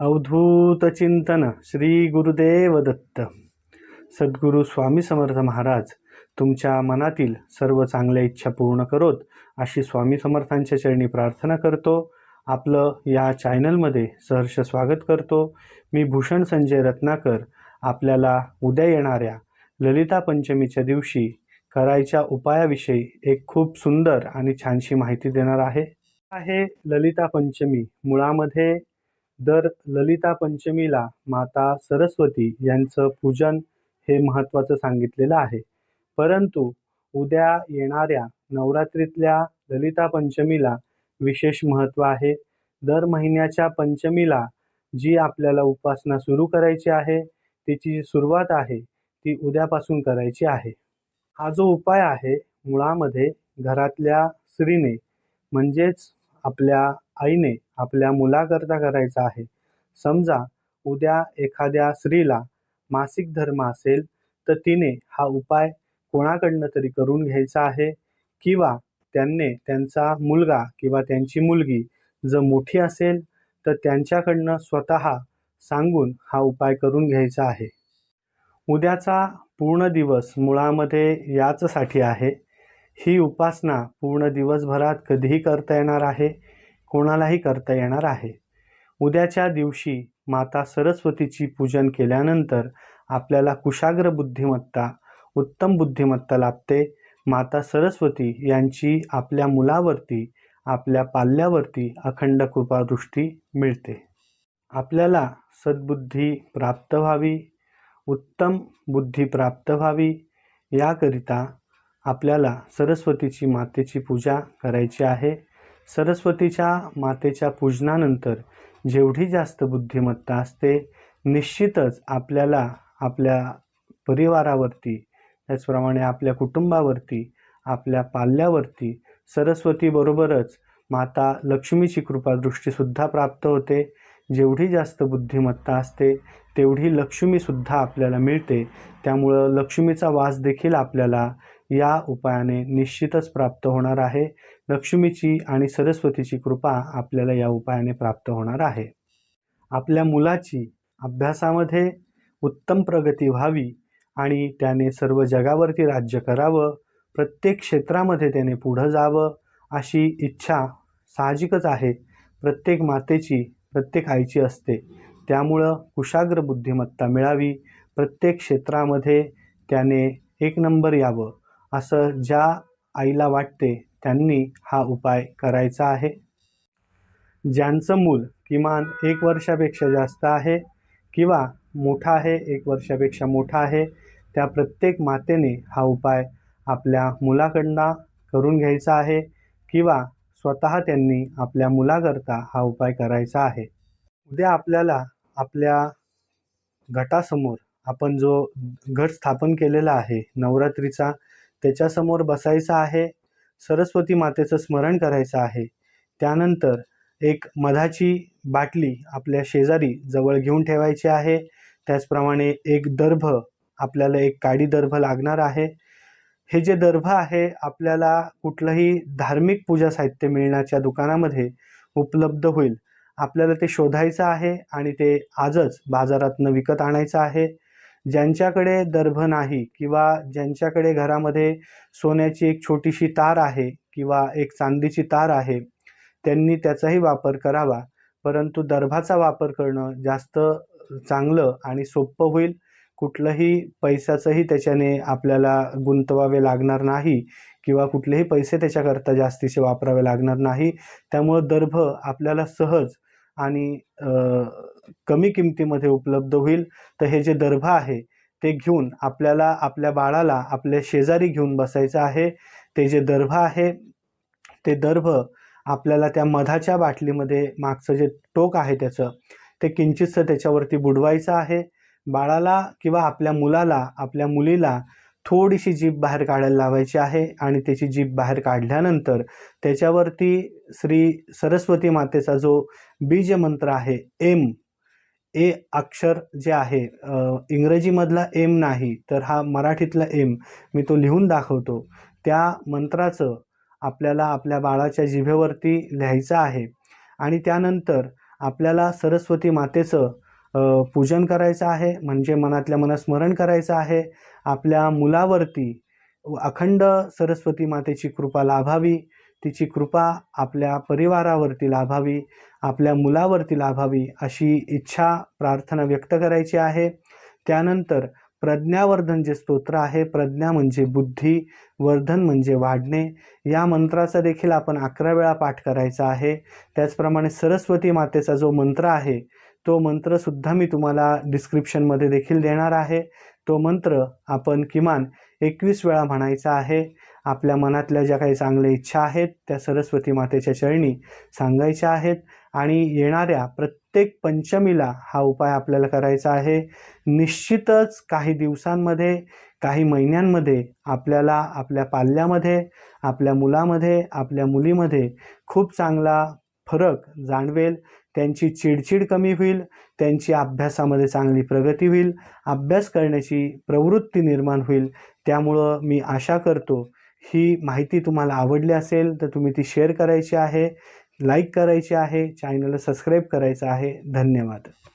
अवधूत चिंतन श्री गुरुदेव दत्त सद्गुरू स्वामी समर्थ महाराज तुमच्या मनातील सर्व चांगल्या इच्छा पूर्ण करोत अशी स्वामी समर्थांच्या चरणी प्रार्थना करतो. आपलं या चॅनलमध्ये सहर्ष स्वागत करतो. मी भूषण संजय रत्नाकर आपल्याला उद्या येणाऱ्या ललिता पंचमीच्या दिवशी करायच्या उपायाविषयी एक खूप सुंदर आणि छानशी माहिती देणार आहे. आहे ललिता पंचमी मुळामध्ये दर ललिता पंचमीला माता सरस्वती यांचं पूजन हे महत्त्वाचं सांगितलेलं आहे. परंतु उद्या येणाऱ्या नवरात्रीतल्या ललिता पंचमीला विशेष महत्त्व आहे. दर महिन्याच्या पंचमीला जी आपल्याला उपासना सुरू करायची आहे तिची जी सुरुवात आहे ती उद्यापासून करायची आहे. हा जो उपाय आहे मुळामध्ये घरातल्या स्त्रीने म्हणजेच आपल्या आईने आपल्या मुलाकरता करायचा आहे. समजा उद्या एखाद्या स्त्रीला मासिक धर्म असेल तर तिने हा उपाय कोणाकडनं तरी करून घ्यायचा आहे? किंवा त्यांनी त्यांचा मुलगा किंवा त्यांची मुलगी जर मोठी असेल तर त्यांच्याकडनं स्वतः सांगून हा उपाय करून घ्यायचा आहे? उद्याचा पूर्ण दिवस मुळामध्ये याचसाठी आहे. ही उपासना पूर्ण दिवसभरात कधीही करता येणार आहे? कोणालाही करता येणार आहे. उद्याच्या दिवशी माता सरस्वतीची पूजन केल्यानंतर आपल्याला कुशाग्र बुद्धिमत्ता उत्तम बुद्धिमत्ता लाभते. माता सरस्वती यांची आपल्या मुलावरती आपल्या पाल्यावरती अखंड कृपादृष्टी मिळते. आपल्याला सद्बुद्धी प्राप्त व्हावी उत्तम बुद्धी प्राप्त व्हावी याकरिता आपल्याला सरस्वतीची मातेची पूजा करायची आहे. सरस्वतीच्या मातेच्या पूजनानंतर जेवढी जास्त बुद्धिमत्ता असते निश्चितच आपल्याला आपल्या परिवारावरती त्याचप्रमाणे आपल्या कुटुंबावरती आपल्या पाल्यावरती सरस्वतीबरोबरच माता लक्ष्मीची कृपादृष्टीसुद्धा प्राप्त होते. जेवढी जास्त बुद्धिमत्ता असते तेवढी लक्ष्मीसुद्धा आपल्याला मिळते. त्यामुळं लक्ष्मीचा वास देखील आपल्याला या उपायाने निश्चितच प्राप्त होणार आहे. लक्ष्मीची आणि सरस्वतीची कृपा आपल्याला या उपायाने प्राप्त होणार आहे. आपल्या मुलाची अभ्यासामध्ये उत्तम प्रगती व्हावी आणि त्याने सर्व जगावरती राज्य करावं प्रत्येक क्षेत्रामध्ये त्याने पुढं जावं अशी इच्छा साहजिकच आहे. प्रत्येक मातेची प्रत्येक आईची असते. त्यामुळं कुशाग्र बुद्धिमत्ता मिळावी. प्रत्येक क्षेत्रामध्ये त्याने एक नंबर यावं असं ज्या आईला वाटते त्यांनी हा उपाय करायचा आहे. ज्यांचं मूल किमान एक वर्षापेक्षा जास्त आहे किंवा मोठा आहे एक वर्षापेक्षा मोठा आहे त्या प्रत्येक मातेने हा उपाय आपल्या मुलाकडनं करून घ्यायचा आहे किंवा स्वतः त्यांनी आपल्या मुलाकरता हा उपाय करायचा आहे. उद्या आपल्याला आपल्या घटासमोर आपण जो घट स्थापन केलेला आहे नवरात्रीचा त्याच्यासमोर बसायचा आहे सरस्वती मातेचं स्मरण करायचं आहे. त्यानंतर एक मधाची बाटली आपल्या शेजारी जवळ घेऊन ठेवायची आहे. त्याचप्रमाणे एक दर्भ आपल्याला एक काडी दर्भ लागणार आहे. हे जे दर्भ आहे आपल्याला कुठलंही धार्मिक पूजा साहित्य मिळण्याच्या दुकानामध्ये उपलब्ध होईल. आपल्याला ते शोधायचं आहे आणि ते आजच बाजारातनं विकत आणायचं आहे. ज्यांच्याकडे दर्भ नाही किंवा ज्यांच्याकडे घरामध्ये सोन्याची एक छोटीशी तार आहे किंवा एक चांदीची तार आहे त्यांनी त्याचाही वापर करावा. परंतु दर्भाचा वापर करणं जास्त चांगलं आणि सोपं होईल. कुठलंही पैशाचंही त्याच्याने आपल्याला गुंतवावे लागणार नाही किंवा कुठलेही पैसे त्याच्याकरता जास्तीचे वापरावे लागणार नाही. त्यामुळं दर्भ आपल्याला सहज आणि कमी किमतीमध्ये उपलब्ध होईल. तर हे जे दर्भ आहे ते घेऊन आपल्याला आपल्या बाळाला आपल्या शेजारी घेऊन बसायचं आहे. ते जे दर्भ आहे ते दर्भ आपल्याला त्या मधाच्या बाटलीमध्ये मागचं जे टोक आहे त्याचं ते किंचितसं त्याच्यावरती बुडवायचं आहे. बाळाला किंवा आपल्या मुलाला आपल्या मुलीला थोडीशी जीभ बाहेर काढायला लावायची आहे आणि त्याची जीभ बाहेर काढल्यानंतर त्याच्यावरती श्री सरस्वती मातेचा जो बीज मंत्र आहे एम ए अक्षर जे आहे इंग्रजीमधला एम नाही तर हा मराठीतला एम मी तो लिहून दाखवतो. त्या मंत्राचं आपल्याला आपल्या बाळाच्या जिभेवरती लिहायचं आहे आणि त्यानंतर आपल्याला सरस्वती मातेचं पूजन करायचं आहे म्हणजे मनातल्या मनात स्मरण करायचं आहे. आपल्या मुलावरती अखंड सरस्वती मातेची कृपा लाभावी. तिची कृपा आपल्या परिवारावरती लाभावी आपल्या मुलावरती लाभावी अशी इच्छा प्रार्थना व्यक्त करायची आहे. त्यानंतर प्रज्ञावर्धन जे स्तोत्र आहे प्रज्ञा म्हणजे बुद्धी वर्धन म्हणजे वाढणे या मंत्राचा देखील आपण अकरा वेळा पाठ करायचा आहे. त्याचप्रमाणे सरस्वती मातेचा जो मंत्र आहे तो मंत्रसुद्धा मी तुम्हाला डिस्क्रिप्शनमध्ये देखील देणार आहे. तो मंत्र आपण किमान एकवीस वेळा म्हणायचा आहे. आपल्या मनातल्या ज्या काही चांगल्या इच्छा आहेत त्या सरस्वती मातेच्या चरणी सांगायच्या आहेत आणि येणाऱ्या प्रत्येक पंचमीला हा उपाय आपल्याला करायचा आहे. निश्चितच काही दिवसांमध्ये काही महिन्यांमध्ये आपल्याला आपल्या पाल्यामध्ये आपल्या मुलामध्ये आपल्या मुलीमध्ये खूप चांगला फरक जाणवेल. त्यांची चिडचिड कमी होईल. त्यांची अभ्यासामध्ये चांगली प्रगती होईल. अभ्यास करण्याची प्रवृत्ती निर्माण होईल. त्यामुळं मी आशा करतो ही माहिती तुम्हाला आवडली असेल तर तुम्ही ती शेअर करायची आहे लाईक करायची आहे चॅनलला सबस्क्राईब करायचं आहे. धन्यवाद.